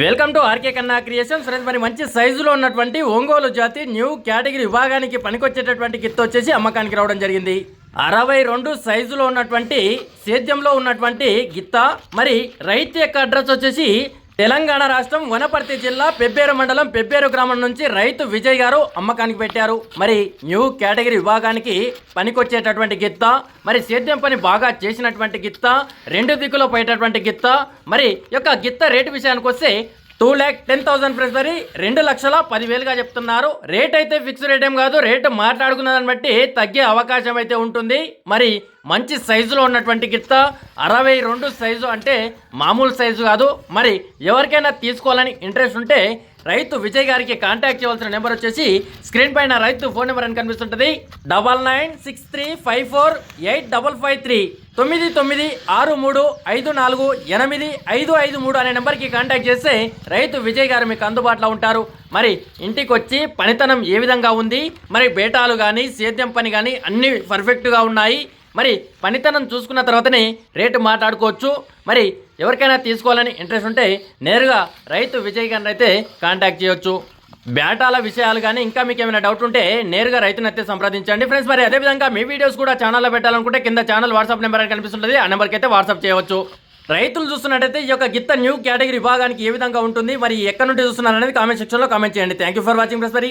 Welcome to RK Kanna creation friends మరి మంచి సైజులో ఉన్నటువంటి ఒంగోలు జాతి న్యూ కేటగిరీ విభాగానికి పనికొచ్చేటటువంటి గిత్త వచ్చేసి అమ్మకానికి రావడం జరిగింది. అరవై రెండు సైజులో ఉన్నటువంటి సేద్యంలో ఉన్నటువంటి గిత్త మరి రైతు యొక్క అడ్రస్ వచ్చేసి తెలంగాణ రాష్ట్రం వనపర్తి జిల్లా పెబ్బేరు మండలం పెబ్బేరు గ్రామం నుంచి రైతు విజయ్ గారు అమ్మకానికి పెట్టారు. మరి న్యూ కేటగిరీ విభాగానికి పనికొచ్చేటటువంటి గిత్త మరి సేద్యం పని బాగా చేసినటువంటి గిత్త రెండు దిక్కులో పోయేటటువంటి గిత్త మరి యొక్క గిత్త రేటు విషయానికి వస్తే two lakh ten thousand friends మరి రెండు లక్షల పదివేలుగా చెప్తున్నారు. రేట్ అయితే ఫిక్స్ రేట్ ఏం కాదు రేటు మాట్లాడుకున్న దాన్ని బట్టి తగ్గే అవకాశం అయితే ఉంటుంది. మరి మంచి సైజులో ఉన్నటువంటి గిత్త అరవై రెండు సైజు అంటే మామూలు సైజు కాదు. మరి ఎవరికైనా తీసుకోవాలని ఇంట్రెస్ట్ ఉంటే రైతు విజయ్ గారికి కాంటాక్ట్ చేయవలసిన నెంబర్ వచ్చేసి స్క్రీన్ పైన రైతు ఫోన్ నెంబర్ అని కనిపిస్తుంటుంది. Double nine six three five four eight double five three తొమ్మిది తొమ్మిది ఆరు మూడు ఐదు నాలుగు ఎనిమిది ఐదు ఐదు మూడు అనే నెంబర్కి కాంటాక్ట్ చేస్తే రైతు విజయ్ గారు మీకు అందుబాటులో ఉంటారు. మరి ఇంటికి వచ్చి పనితనం ఏ విధంగా ఉంది? మరి బేటాలు కానీ సేద్యం పని కానీ అన్నీ పర్ఫెక్ట్గా ఉన్నాయి. మరి పనితనం చూసుకున్న తర్వాతనే రేటు మాట్లాడుకోవచ్చు. మరి ఎవరికైనా తీసుకోవాలని ఇంట్రెస్ట్ ఉంటే నేరుగా రైతు విజయ్ గారిని అయితే కాంటాక్ట్ చేయొచ్చు. బ్యాటాల విషయాలు కానీ ఇంకా మీకు ఏమైనా డౌట్ ఉంటే నేరుగా రైతుని అయితే సంప్రదించండి. ఫ్రెండ్స్ మరి అదేవిధంగా మీ వీడియోస్ కూడా ఛానల్లో పెట్టాలనుకుంటే కింద ఛానల్ వాట్సాప్ నెంబర్ అని కనిపిస్తుంటుంది. ఆ నెంబర్కి అయితే వాట్సాప్ చేయవచ్చు. రైతులు చూస్తున్నట్టయితే ఈ యొక్క గిత్త న్యూ కేటగిరీ విభాగానికి ఏ విధంగా ఉంటుంది? మరి ఎక్కడ నుండి చూస్తున్నారు అనేది కామెంట్ సెక్షన్లో కామెంట్ చేయండి. Thank you for watching friends మరి.